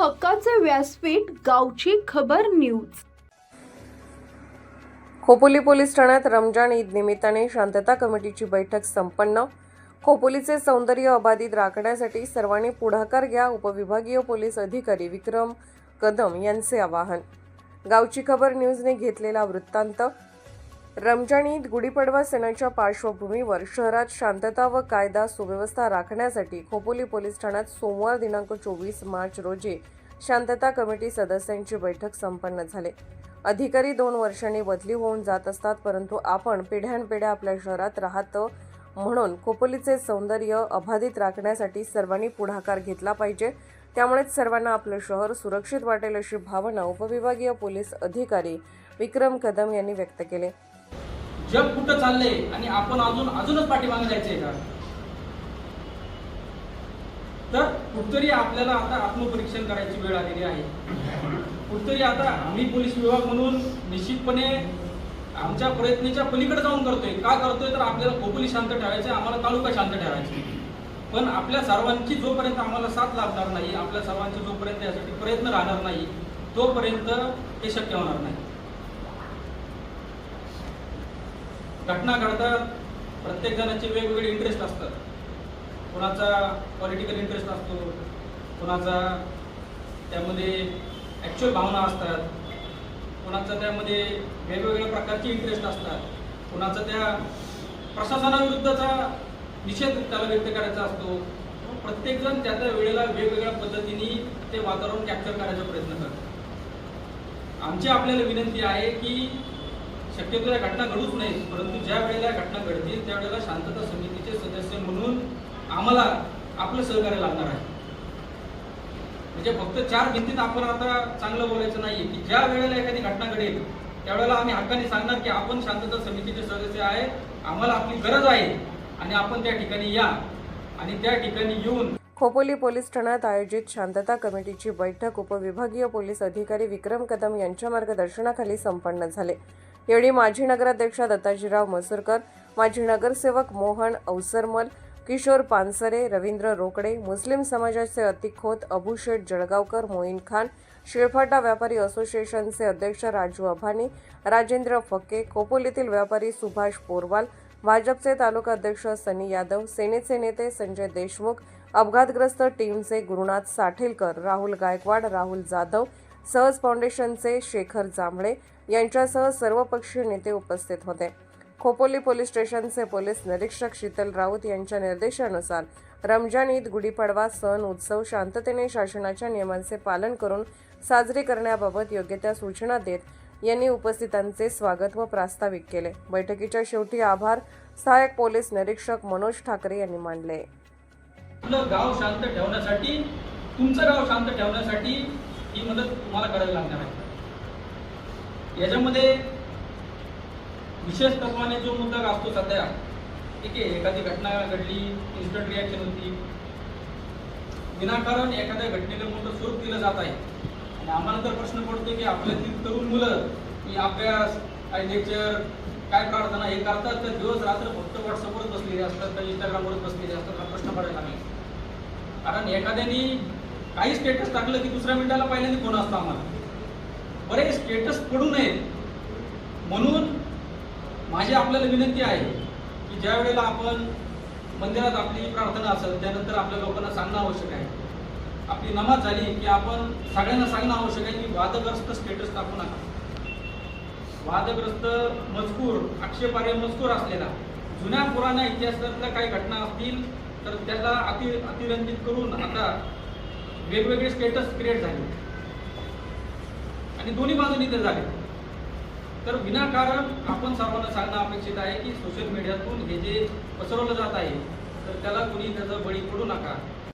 हक्काचे व्यासपीठ गावची खबर न्यूज. खोपोली पोलीस ठाण्यात रमजान ईद निमित्ताने शांतता कमिटीची बैठक संपन्न. खोपोलीचे सौंदर्य अबाधित राखण्यासाठी सर्वांनी पुढाकार घ्या उपविभागीय पोलीस अधिकारी विक्रम कदम यांचे आवाहन. गावची खबर न्यूजने घेतलेला वृत्तांत रमजान ईद गुढीपाडवा सणाच्या पार्श्वभूमीवर शहरात शांतता व कायदा सुव्यवस्था राखण्यासाठी खोपोली पोलीस ठाण्यात सोमवार दिनांक चोवीस मार्च रोजी शांतता कमिटी सदस्यांची बैठक संपन्न झाली. अधिकारी दोन वर्षांनी बदली होऊन जात असतात परंतु आपण पिढ्यानपिढ्या आपल्या शहरात राहतो म्हणून खोपोलीचे सौंदर्य अबाधित राखण्यासाठी सर्वांनी पुढाकार घेतला पाहिजे. त्यामुळेच सर्वांना आपलं शहर सुरक्षित वाटेल अशी भावना उपविभागीय पोलीस अधिकारी विक्रम कदम यांनी व्यक्त केली. जग कुठं चाललंय आणि आपण अजून अजूनच पाठीमागे जायचंय का? तर कुठतरी आपल्याला आता आत्मपरीक्षण करायची वेळ आलेली आहे. कुठतरी आता आम्ही पोलीस विभाग म्हणून निश्चितपणे आमच्या प्रयत्नाच्या पलीकडे जाऊन करतोय. का करतोय तर आपल्याला खोपोली शांत ठेवायचे आम्हाला तालुका शांत ठेवायचे पण आपल्या सर्वांची जोपर्यंत आम्हाला साथ लाभणार नाही आपल्या सर्वांची जोपर्यंत यासाठी प्रयत्न राहणार नाही तोपर्यंत हे शक्य होणार नाही. घटना घडतात प्रत्येक जणांचे वेगवेगळे इंटरेस्ट असतात. कोणाचा पॉलिटिकल इंटरेस्ट असतो कोणाचा त्यामध्ये ॲक्च्युअल भावना असतात कोणाचा त्यामध्ये वेगवेगळ्या प्रकारचे इंटरेस्ट असतात कोणाचा त्या प्रशासनाविरुद्धचा निषेध त्याला व्यक्त करायचा असतो. प्रत्येकजण त्या त्या वेळेला वेगवेगळ्या पद्धतीने ते वातावरण कॅप्चर करायचा प्रयत्न करतात. आमची आपल्याला विनंती आहे की शक्यतो या घटना घडूच नाही परंतु ज्या वेळेला घटना घडतील त्यावेळेला शांतता समितीचे सदस्य म्हणून आम्हाला आपलं सहकार्य लागणार आहे. म्हणजे फक्त चार भिंतीत आपण आता चांगलं बोलायचं नाहीये की ज्या वेळेला एखादी घटना घडेल त्यावेळेला आम्ही हक्काने सांगणार की आपण शांतता समितीचे सदस्य आहे आम्हाला आपली गरज आहे आणि आपण त्या ठिकाणी या आणि त्या ठिकाणी येऊन खोपोली पोलीस ठाण्यात आयोजित शांतता कमिटीची बैठक उपविभागीय पोलीस अधिकारी विक्रम कदम यांच्या मार्गदर्शनाखाली संपन्न झाले. यावेळी माजी नगराध्यक्षा दत्ताजीराव मसूरकर माजी नगरसेवक मोहन अवसरमल किशोर पानसरे रवींद्र रोकडे मुस्लिम समाजाचे अतिक खोत अबू शेठ जळगावकर मोईन खान शिळफाटा व्यापारी असोसिएशनचे अध्यक्ष राजू अभानी राजेंद्र फक्के खोपोलीतील व्यापारी सुभाष पोरवाल भाजपचे तालुका अध्यक्ष सनी यादव सेनेचे नेते संजय देशमुख अपघातग्रस्त टीमचे गुरुनाथ साठेलकर राहुल गायकवाड राहुल जाधव सहज फाउंडेशनचे शेखर जांभळे यांच्यासह सर्वपक्षीय नेते उपस्थित होते. खोपोली पोलीस स्टेशनचे पोलीस निरीक्षक शीतल राऊत यांच्या निर्देशानुसार रमजान ईद गुढीपाडवा सण उत्सव शांततेने शासनाच्या नियमांचे पालन करून साजरे करण्याबाबत योग्य त्या सूचना देत यांनी उपस्थितांचे स्वागत व प्रास्ताविक केले. बैठकीच्या शेवटी आभार सहाय्यक पोलीस निरीक्षक मनोज ठाकरे यांनी मानले. आपलं गाव शांत ठेवण्यासाठी तुमचं गाव शांत ठेवण्यासाठी ही मदत तुम्हाला करावी लागणार आहे. याच्यामध्ये विशेष तत्वाने जो मुद्दा असतो सध्या ठीक आहे एखादी घटना घडली इन्स्टंट रिॲक्शन होती. विनाकारण एखाद्या घटनेला मोठं स्वरूप दिलं जात आहे. आणि आम्हाला तर प्रश्न पडतो की आपल्यातील तरुण मुलं की अभ्यास काय लेक्चर काय प्रार्थना हे करतात तर दिवस रात्र फक्त व्हॉट्सअपवरच बसलेले असतात तर इंस्टाग्रामवरच बसलेले असतात हा प्रश्न पडायला लागले. कारण एखाद्याने काही स्टेटस टाकलं की दुसऱ्या मिनिटाला पहिल्यांदा फोन असतो आम्हाला. बरे स्टेटस पडू नये. म्हणून माझी आपल्याला विनंती आहे की ज्या वेळेला आपण मंदिरात आपली प्रार्थना असेल त्यानंतर आपल्या लोकांना सांगणं आवश्यक आहे. आपली नमाज झाली की आपण सगळ्यांना सांगणं आवश्यक आहे की वादग्रस्त स्टेटस टाकू नका. वादग्रस्त मजकूर आक्षेपार्ह मजकूर असलेला जुन्या पुराण्या इतिहासातल्या काही घटना असतील तर त्याला अति अतिरंजित करून आता वेगवेगळे स्टेटस क्रिएट झाले. आणि दोन्ही बाजूनी ते झाले तर विनाकारण आपण सर्वांना सांगणं अपेक्षित आहे की सोशल मीडियातून हे जे पसरवलं जात आहे तर त्याला कुणी त्याचा बळी पडू नका.